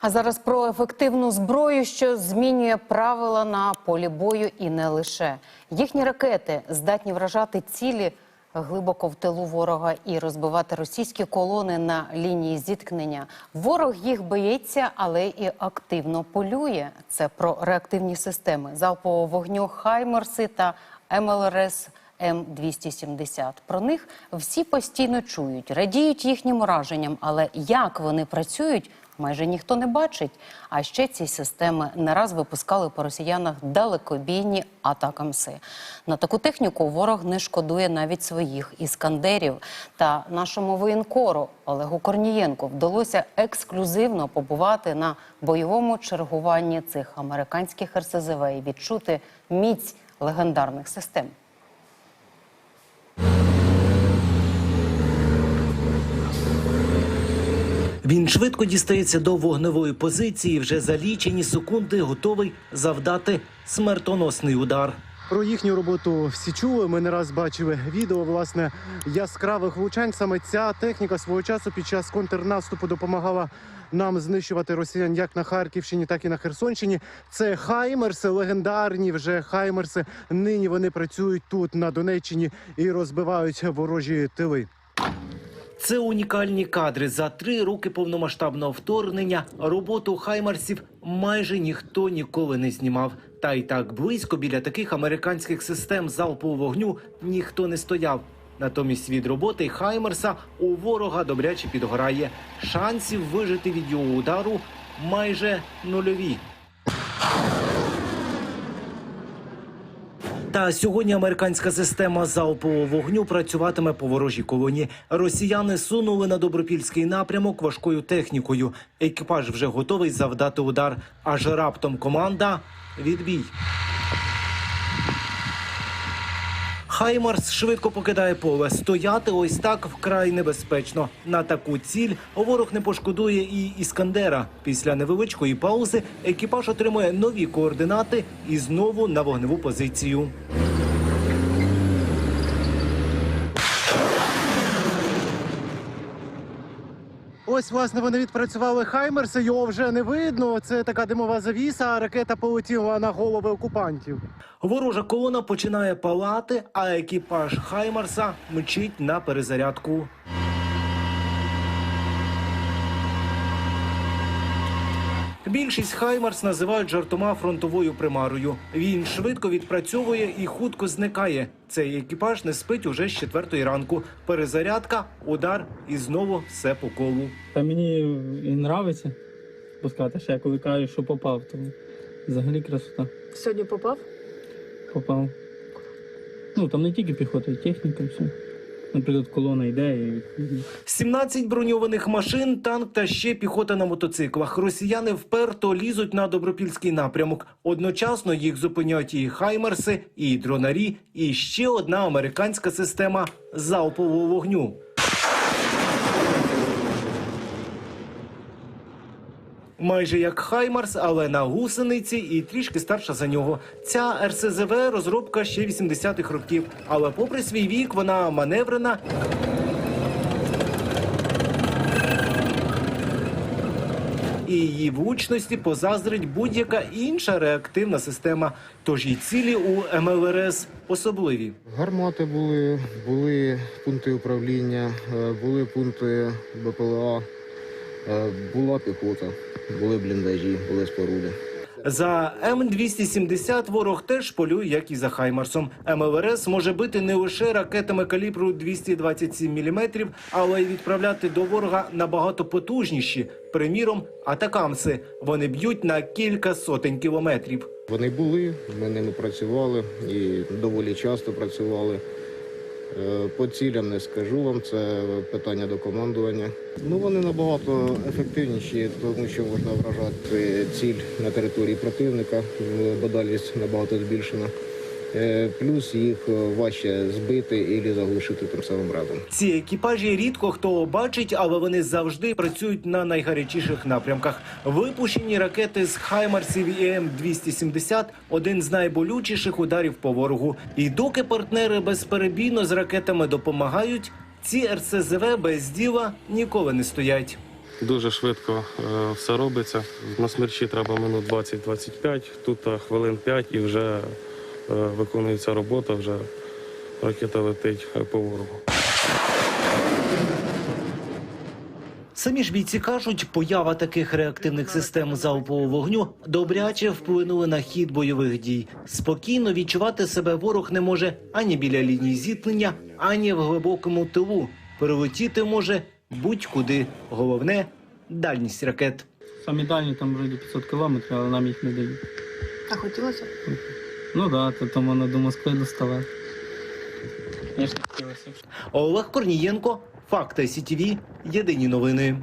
А зараз про ефективну зброю, що змінює правила на полі бою, і не лише їхні ракети здатні вражати цілі глибоко в тилу ворога і розбивати російські колони на лінії зіткнення. Ворог їх боїться, але і активно полює. Це про реактивні системи залпового вогню Хаймерси та МЛРС М270. Про них всі постійно чують, радіють їхнім ураженням, але як вони працюють, майже ніхто не бачить. А ще ці системи не раз випускали по росіянах далекобійні атакамси. На таку техніку ворог не шкодує навіть своїх іскандерів. Та нашому воєнкору Олегу Корнієнку вдалося ексклюзивно побувати на бойовому чергуванні цих американських РСЗВ і відчути міць легендарних систем. Він швидко дістається до вогневої позиції. Вже за лічені секунди готовий завдати смертоносний удар. Про їхню роботу всі чули. Ми не раз бачили відео власне яскравих влучань. Саме ця техніка свого часу під час контрнаступу допомагала нам знищувати росіян як на Харківщині, так і на Херсонщині. Це Хаймерси, легендарні вже Хаймерси. Нині вони працюють тут на Донеччині і розбивають ворожі тили. Це унікальні кадри за три роки повномасштабного вторгнення. Роботу хаймарсів майже ніхто ніколи не знімав. Та й так близько біля таких американських систем залпового вогню ніхто не стояв. Натомість від роботи Хаймерса у ворога добряче підгорає. Шансів вижити від його удару майже нульові. Та сьогодні американська система залпового вогню працюватиме по ворожій колоні. Росіяни сунули на добропільський напрямок важкою технікою. Екіпаж вже готовий завдати удар. Аж раптом команда відбій. Хаймарс швидко покидає поле. Стояти ось так вкрай небезпечно. На таку ціль ворог не пошкодує і іскандера. Після невеличкої паузи екіпаж отримує нові координати і знову на вогневу позицію. Ось власне вони відпрацювали Хаймерси. Його вже не видно. Це така димова завіса. Ракета полетіла на голови окупантів. Ворожа колона починає палати, а екіпаж Хаймерса мчить на перезарядку. Більшість Хаймарс називають жартома фронтовою примарою. Він швидко відпрацьовує і хутко зникає. Цей екіпаж не спить уже з четвертої ранку. Перезарядка, удар і знову все по колу. Та мені і нравиться пускати, ще я коли кажу, що попав, то взагалі красота. Сьогодні попав? Попав. Ну там не тільки піхота, і техніка, все. Наприклад, колона йде і 17 броньованих машин, танк та ще піхота на мотоциклах. Росіяни вперто лізуть на добропільський напрямок. Одночасно їх зупиняють і хаймерси, і дронарі, і ще одна американська система залпового вогню. Майже як Хаймарс, але на гусениці і трішки старша за нього. Ця РСЗВ розробка ще 80-х років. Але попри свій вік, вона маневрена і її влучності позаздрить будь-яка інша реактивна система. Тож і цілі у МЛРС особливі. Гармати були, були пункти управління, е, були пункти БПЛА, була піхота, були бліндажі, були споруди. За М270 ворог теж полює, як і за Хаймарсом. МЛРС може бити не лише ракетами калібру 227 мм, але й відправляти до ворога набагато потужніші. Приміром, атакамси. Вони б'ють на кілька сотень кілометрів. Вони були, ми ними працювали і доволі часто працювали. Е, По цілям не скажу вам, це питання до командування. Ну вони набагато ефективніші, тому що можна вражати ціль на території противника, Бодалість бо дальність набагато збільшена. Е, Плюс їх е, важче збити і заглушити тим самим разом. Ці екіпажі рідко хто бачить, але вони завжди працюють на найгарячіших напрямках. Випущені ракети з Хаймарсів і М270 – один з найболючіших ударів по ворогу. І доки партнери безперебійно з ракетами допомагають, ці РСЗВ без діла ніколи не стоять. Дуже швидко е, все робиться. На смерчі треба минут 20-25, тут хвилин 5 і вже виконується робота, вже ракета летить е, по ворогу. Самі ж бійці кажуть, поява таких реактивних систем залпового вогню добряче вплинули на хід бойових дій. Спокійно відчувати себе ворог не може ані біля лінії зіткнення, ані в глибокому тилу. Перелетіти може будь-куди. Головне дальність ракет. Самі дальні там вроді 500 кілометрів, але нам їх не дають. А хотілося? Ну да, то там вона до Москви хотілося. Олег Корнієнко, Факти СІТВ, Єдині новини.